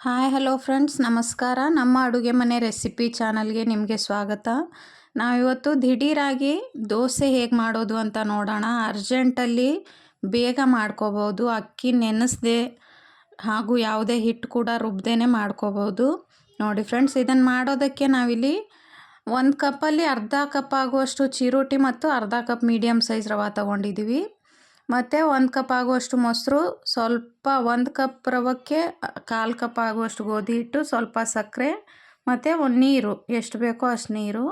Hi, hello friends, ನಮಸ್ಕಾರ. ನಮ್ಮ ಅಡುಗೆ ಮನೆ ರೆಸಿಪಿ ಚಾನಲ್ಗೆ ನಿಮಗೆ ಸ್ವಾಗತ. ನಾವಿವತ್ತು ದಿಢೀರಾಗಿ ದೋಸೆ ಹೇಗೆ ಮಾಡೋದು ಅಂತ ನೋಡೋಣ. ಅರ್ಜೆಂಟಲ್ಲಿ ಬೇಗ ಮಾಡ್ಕೋಬೋದು. ಅಕ್ಕಿ ನೆನೆಸ್ದೆ ಹಾಗೂ ಯಾವುದೇ ಹಿಟ್ಟು ಕೂಡ ರುಬ್ಬದೇ ಮಾಡ್ಕೋಬೋದು. ನೋಡಿ ಫ್ರೆಂಡ್ಸ್ ಇದನ್ನು ಮಾಡೋದಕ್ಕೆ ನಾವಿಲ್ಲಿ ಒಂದು ಕಪ್ಪಲ್ಲಿ ಅರ್ಧ ಕಪ್ ಆಗುವಷ್ಟು ಚಿರೋಟಿ ಮತ್ತು ಅರ್ಧ ಕಪ್ ಮೀಡಿಯಮ್ ಸೈಜ್ ರವೆ ತೊಗೊಂಡಿದ್ದೀವಿ ಮತ್ತು ಒಂದು ಕಪ್ ಆಗುವಷ್ಟು ಮೊಸರು, ಸ್ವಲ್ಪ ಒಂದು ಕಪ್ ರವಕ್ಕೆ, ಕಾಲು ಕಪ್ ಆಗುವಷ್ಟು ಗೋಧಿ ಹಿಟ್ಟು, ಸ್ವಲ್ಪ ಸಕ್ಕರೆ, ಮತ್ತು ಒಂದು ನೀರು, ಎಷ್ಟು ಬೇಕೋ ಅಷ್ಟು ನೀರು.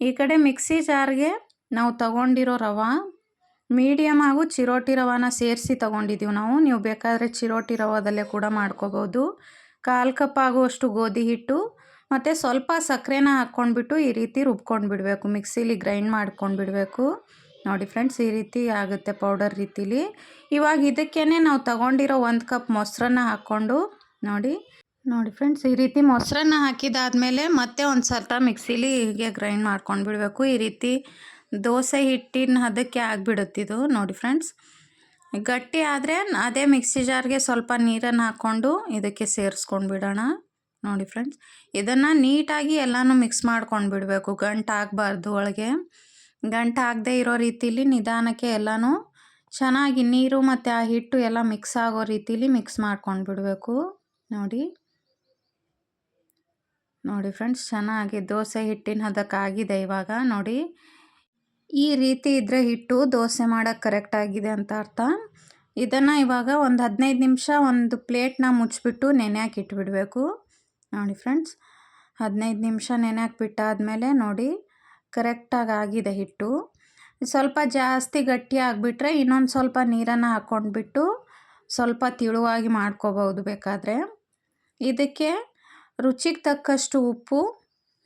ಈ ಕಡೆ ಮಿಕ್ಸಿ ಜಾರ್ಗೆ ನಾವು ತಗೊಂಡಿರೋ ರವೆ ಮೀಡಿಯಮ್ ಹಾಗೂ ಚಿರೋಟಿ ರವಾನ ಸೇರಿಸಿ ತೊಗೊಂಡಿದ್ದೀವಿ ನಾವು. ನೀವು ಬೇಕಾದರೆ ಚಿರೋಟಿ ರವಾದಲ್ಲೇ ಕೂಡ ಮಾಡ್ಕೋಬೋದು. ಕಾಲು ಕಪ್ ಆಗುವಷ್ಟು ಗೋಧಿ ಹಿಟ್ಟು, ಮತ್ತು ಸ್ವಲ್ಪ ಸಕ್ಕರೆನ ಹಾಕ್ಕೊಂಡ್ಬಿಟ್ಟು ಈ ರೀತಿ ರುಬ್ಕೊಂಡು ಬಿಡಬೇಕು ಮಿಕ್ಸಿಲಿ ಗ್ರೈಂಡ್ ಮಾಡ್ಕೊಂಡು ಬಿಡಬೇಕು ನೋಡಿ ಫ್ರೆಂಡ್ಸ್, ಈ ರೀತಿ ಆಗುತ್ತೆ ಪೌಡರ್ ರೀತಿಲಿ. ಇವಾಗ ಇದಕ್ಕೇ ನಾವು ತಗೊಂಡಿರೋ ಒಂದು ಕಪ್ ಮೊಸರನ್ನ ಹಾಕ್ಕೊಂಡು, ನೋಡಿ. ನೋಡಿ ಫ್ರೆಂಡ್ಸ್, ಈ ರೀತಿ ಮೊಸರನ್ನ ಹಾಕಿದಾದಮೇಲೆ ಮತ್ತೆ ಒಂದು ಸ್ವಲ್ಪ ಮಿಕ್ಸಿಲಿ ಹೀಗೆ ಗ್ರೈಂಡ್ ಮಾಡ್ಕೊಂಡು ಬಿಡಬೇಕು. ಈ ರೀತಿ ದೋಸೆ ಹಿಟ್ಟಿನ ಹದಕ್ಕೆ ಆಗಿಬಿಡುತ್ತಿದು ನೋಡಿ ಫ್ರೆಂಡ್ಸ್. ಗಟ್ಟಿ ಆದರೆ ಅದೇ ಮಿಕ್ಸಿ ಜಾರ್ಗೆ ಸ್ವಲ್ಪ ನೀರನ್ನು ಹಾಕ್ಕೊಂಡು ಇದಕ್ಕೆ ಸೇರಿಸ್ಕೊಂಡು ಬಿಡೋಣ, ನೋಡಿ ಫ್ರೆಂಡ್ಸ್. ಇದನ್ನು ನೀಟಾಗಿ ಎಲ್ಲನೂ ಮಿಕ್ಸ್ ಮಾಡ್ಕೊಂಡು ಬಿಡಬೇಕು ಗಂಟು ಆಗಬಾರ್ದು ಒಳಗೆ. ಗಂಟು ಆಗದೆ ಇರೋ ರೀತಿಲಿ ನಿಧಾನಕ್ಕೆ ಎಲ್ಲನೂ ಚೆನ್ನಾಗಿ ನೀರು ಮತ್ತು ಆ ಹಿಟ್ಟು ಎಲ್ಲ ಮಿಕ್ಸ್ ಆಗೋ ರೀತಿಲಿ ಮಿಕ್ಸ್ ಮಾಡ್ಕೊಂಡು ಬಿಡಬೇಕು ನೋಡಿ. ನೋಡಿ ಫ್ರೆಂಡ್ಸ್ ಚೆನ್ನಾಗಿ ದೋಸೆ ಹಿಟ್ಟಿನ ಹದಕ್ಕಾಗಿದೆ ಇವಾಗ. ನೋಡಿ. ಈ ರೀತಿ ಇದ್ದರೆ ಹಿಟ್ಟು ದೋಸೆ ಮಾಡೋಕ್ಕೆ ಕರೆಕ್ಟಾಗಿದೆ ಅಂತ ಅರ್ಥ. ಇದನ್ನು ಇವಾಗ ಒಂದು ಹದಿನೈದು ನಿಮಿಷ ಒಂದು ಪ್ಲೇಟ್ನ ಮುಚ್ಚಿಬಿಟ್ಟು ನೆನೆಯಾಕೆ ಇಟ್ಬಿಡಬೇಕು. ನೋಡಿ ಫ್ರೆಂಡ್ಸ್ ಹದಿನೈದು ನಿಮಿಷ ನೆನೆಯಾಕೆ ಬಿಟ್ಟಾದಮೇಲೆ ನೋಡಿ. ಕರೆಕ್ಟಾಗಿ ಆಗಿದೆ ಹಿಟ್ಟು. ಸ್ವಲ್ಪ ಜಾಸ್ತಿ ಗಟ್ಟಿ ಆಗಿಬಿಟ್ರೆ ಇನ್ನೊಂದು ಸ್ವಲ್ಪ ನೀರನ್ನು ಹಾಕ್ಕೊಂಡ್ಬಿಟ್ಟು ಸ್ವಲ್ಪ ತಿಳುವಾಗಿ ಮಾಡ್ಕೋಬೋದು ಬೇಕಾದರೆ. ಇದಕ್ಕೆ ರುಚಿಗೆ ತಕ್ಕಷ್ಟು ಉಪ್ಪು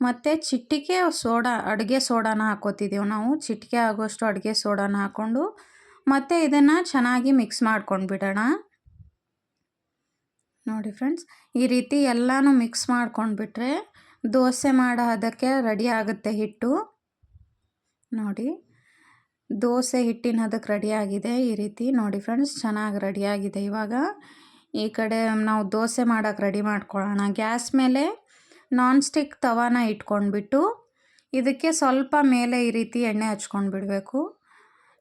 ಮತ್ತು ಚಿಟಿಕೆ ಸೋಡಾ, ಅಡುಗೆ ಸೋಡಾನ ಹಾಕೋತಿದ್ದೀವಿ ನಾವು. ಚಿಟಿಕೆ ಆಗೋಷ್ಟು ಅಡುಗೆ ಸೋಡಾನ ಹಾಕ್ಕೊಂಡು ಮತ್ತು ಇದನ್ನು ಚೆನ್ನಾಗಿ ಮಿಕ್ಸ್ ಮಾಡ್ಕೊಂಡು ಬಿಡೋಣ. ನೋಡಿ ಫ್ರೆಂಡ್ಸ್, ಈ ರೀತಿ ಎಲ್ಲನೂ ಮಿಕ್ಸ್ ಮಾಡ್ಕೊಂಡ್ಬಿಟ್ರೆ ದೋಸೆ ಮಾಡೋ ಅದಕ್ಕೆ ರೆಡಿ ಆಗುತ್ತೆ ಹಿಟ್ಟು. ನೋಡಿ. ದೋಸೆ ಹಿಟ್ಟಿನ ಅದಕ್ಕೆ ರೆಡಿಯಾಗಿದೆ ಈ ರೀತಿ. ನೋಡಿ ಫ್ರೆಂಡ್ಸ್ ಚೆನ್ನಾಗಿ ರೆಡಿಯಾಗಿದೆ ಇವಾಗ ಈ ಕಡೆ ನಾವು ದೋಸೆ ಮಾಡೋಕ್ಕೆ ರೆಡಿ ಮಾಡ್ಕೊಳ್ಳೋಣ. ಗ್ಯಾಸ್ ಮೇಲೆ ನಾನ್ ಸ್ಟಿಕ್ ತವಾನ ಇಟ್ಕೊಂಡ್ಬಿಟ್ಟು ಇದಕ್ಕೆ ಸ್ವಲ್ಪ ಮೇಲೆ ಈ ರೀತಿ ಎಣ್ಣೆ ಹಚ್ಕೊಂಡು ಬಿಡಬೇಕು.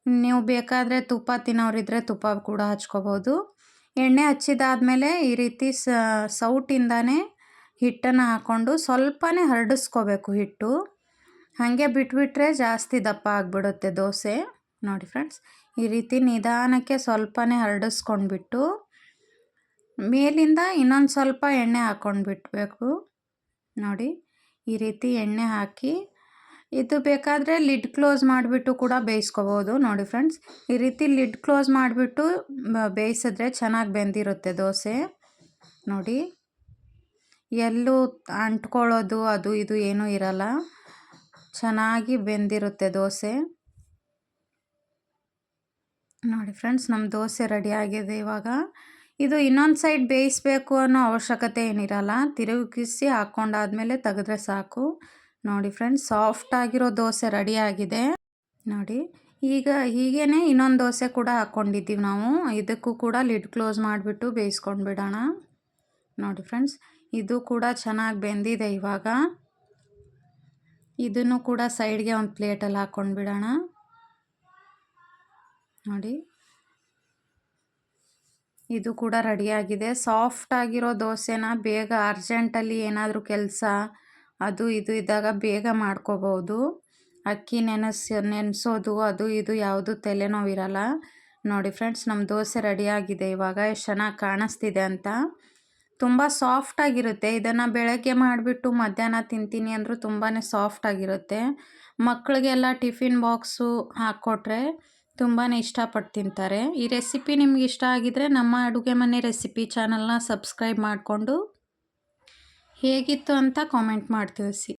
ನೀವು ಬೇಕಾದರೆ ತುಪ್ಪ ತಿನ್ನೋರಿದ್ರೆ ತುಪ್ಪ ಕೂಡ ಹಚ್ಕೋಬೋದು. ಎಣ್ಣೆ ಹಚ್ಚಿದಾದ್ಮೇಲೆ ಈ ರೀತಿ ಸೌಟಿಂದನೇ ಹಿಟ್ಟನ್ನು ಹಾಕ್ಕೊಂಡು ಸ್ವಲ್ಪನೇ ಹರಡಿಸ್ಕೋಬೇಕು ಹಿಟ್ಟು. ಹಾಗೆ ಬಿಟ್ಬಿಟ್ರೆ ಜಾಸ್ತಿ ದಪ್ಪ ಆಗಿಬಿಡುತ್ತೆ ದೋಸೆ. ನೋಡಿ ಫ್ರೆಂಡ್ಸ್, ಈ ರೀತಿ ನಿಧಾನಕ್ಕೆ ಸ್ವಲ್ಪನೇ ಹರಡಿಸ್ಕೊಂಡ್ಬಿಟ್ಟು ಮೇಲಿಂದ ಇನ್ನೊಂದು ಸ್ವಲ್ಪ ಎಣ್ಣೆ ಹಾಕ್ಕೊಂಡು ಬಿಡಬೇಕು ನೋಡಿ, ಈ ರೀತಿ ಎಣ್ಣೆ ಹಾಕಿ ಇದು ಬೇಕಾದರೆ ಲಿಡ್ ಕ್ಲೋಸ್ ಮಾಡಿಬಿಟ್ಟು ಕೂಡ ಬೇಯಿಸ್ಕೋಬೋದು. ನೋಡಿ ಫ್ರೆಂಡ್ಸ್, ಈ ರೀತಿ ಲಿಡ್ ಕ್ಲೋಸ್ ಮಾಡಿಬಿಟ್ಟು ಬೇಯಿಸಿದ್ರೆ ಚೆನ್ನಾಗಿ ಬೆಂದಿರುತ್ತೆ ದೋಸೆ. ನೋಡಿ, ಎಲ್ಲೂ ಅಂಟ್ಕೊಳ್ಳೋದು ಅದು ಇದು ಏನೂ ಇರಲ್ಲ. ಚೆನ್ನಾಗಿ ಬೆಂದಿರುತ್ತೆ ದೋಸೆ. ನೋಡಿ ಫ್ರೆಂಡ್ಸ್ ನಮ್ಮ ದೋಸೆ ರೆಡಿ ಆಗಿದೆ ಇವಾಗ. ಇದು ಇನ್ನೊಂದು ಸೈಡ್ ಬೇಯಿಸಬೇಕು ಅನ್ನೋ ಅವಶ್ಯಕತೆ ಏನಿರಲ್ಲ, ತಿರುಗಿಸಿ ಹಾಕ್ಕೊಂಡಾದ್ಮೇಲೆ ತೆಗೆದ್ರೆ ಸಾಕು. ನೋಡಿ ಫ್ರೆಂಡ್ಸ್, ಸಾಫ್ಟ್ ಆಗಿರೋ ದೋಸೆ ರೆಡಿ ಆಗಿದೆ. ನೋಡಿ, ಈಗ ಹೀಗೇ ಇನ್ನೊಂದು ದೋಸೆ ಕೂಡ ಹಾಕ್ಕೊಂಡಿದ್ದೀವಿ ನಾವು. ಇದಕ್ಕೂ ಕೂಡ ಲಿಡ್ ಕ್ಲೋಸ್ ಮಾಡಿಬಿಟ್ಟು ಬೇಯಿಸ್ಕೊಂಡು ಬಿಡೋಣ ನೋಡಿ ಫ್ರೆಂಡ್ಸ್, ಇದು ಕೂಡ ಚೆನ್ನಾಗಿ ಬೆಂದಿದೆ ಇವಾಗ. ಇದನ್ನು ಕೂಡ ಸೈಡ್ಗೆ ಒಂದು ಪ್ಲೇಟಲ್ಲಿ ಹಾಕ್ಕೊಂಡು ಬಿಡೋಣ. ನೋಡಿ. ಇದು ಕೂಡ ರೆಡಿಯಾಗಿದೆ. ಸಾಫ್ಟ್ ಆಗಿರೋ ದೋಸೆನ ಬೇಗ ಅರ್ಜೆಂಟಲ್ಲಿ ಏನಾದರೂ ಕೆಲಸ, ಅದು ಇದು ಇದ್ದಾಗ ಬೇಗ ಮಾಡ್ಕೋಬೋದು. ಅಕ್ಕಿ ನೆನೆಸಿ, ನೆನೆಸೋದು, ಅದು ಇದು ಯಾವುದು ತಲೆನೋವಿರಲ್ಲ. ನೋಡಿ ಫ್ರೆಂಡ್ಸ್ ನಮ್ಮ ದೋಸೆ ರೆಡಿಯಾಗಿದೆ. ಇವಾಗ ಎಷ್ಟು ಚೆನ್ನಾಗಿ ಕಾಣಿಸ್ತಿದೆ ಅಂತ. ತುಂಬ ಸಾಫ್ಟಾಗಿರುತ್ತೆ ಇದನ್ನು ಬೆಳಗ್ಗೆ ಮಾಡಿಬಿಟ್ಟು ಮಧ್ಯಾಹ್ನ ತಿಂತೀನಿ ಅಂದರೂ ತುಂಬಾ ಸಾಫ್ಟಾಗಿರುತ್ತೆ ಮಕ್ಕಳಿಗೆಲ್ಲ ಟಿಫಿನ್ ಬಾಕ್ಸು ಹಾಕ್ಕೊಟ್ರೆ ತುಂಬಾ ಇಷ್ಟಪಟ್ಟು ತಿಂತಾರೆ. ಈ ರೆಸಿಪಿ ನಿಮ್ಗೆ ಇಷ್ಟ ಆಗಿದರೆ ನಮ್ಮ ಅಡುಗೆ ಮನೆ ರೆಸಿಪಿ ಚಾನಲ್ನ ಸಬ್ಸ್ಕ್ರೈಬ್ ಮಾಡಿಕೊಂಡು ಹೇಗಿತ್ತು ಅಂತ ಕಾಮೆಂಟ್ ಮಾಡಿ ತಿಳಿಸಿ.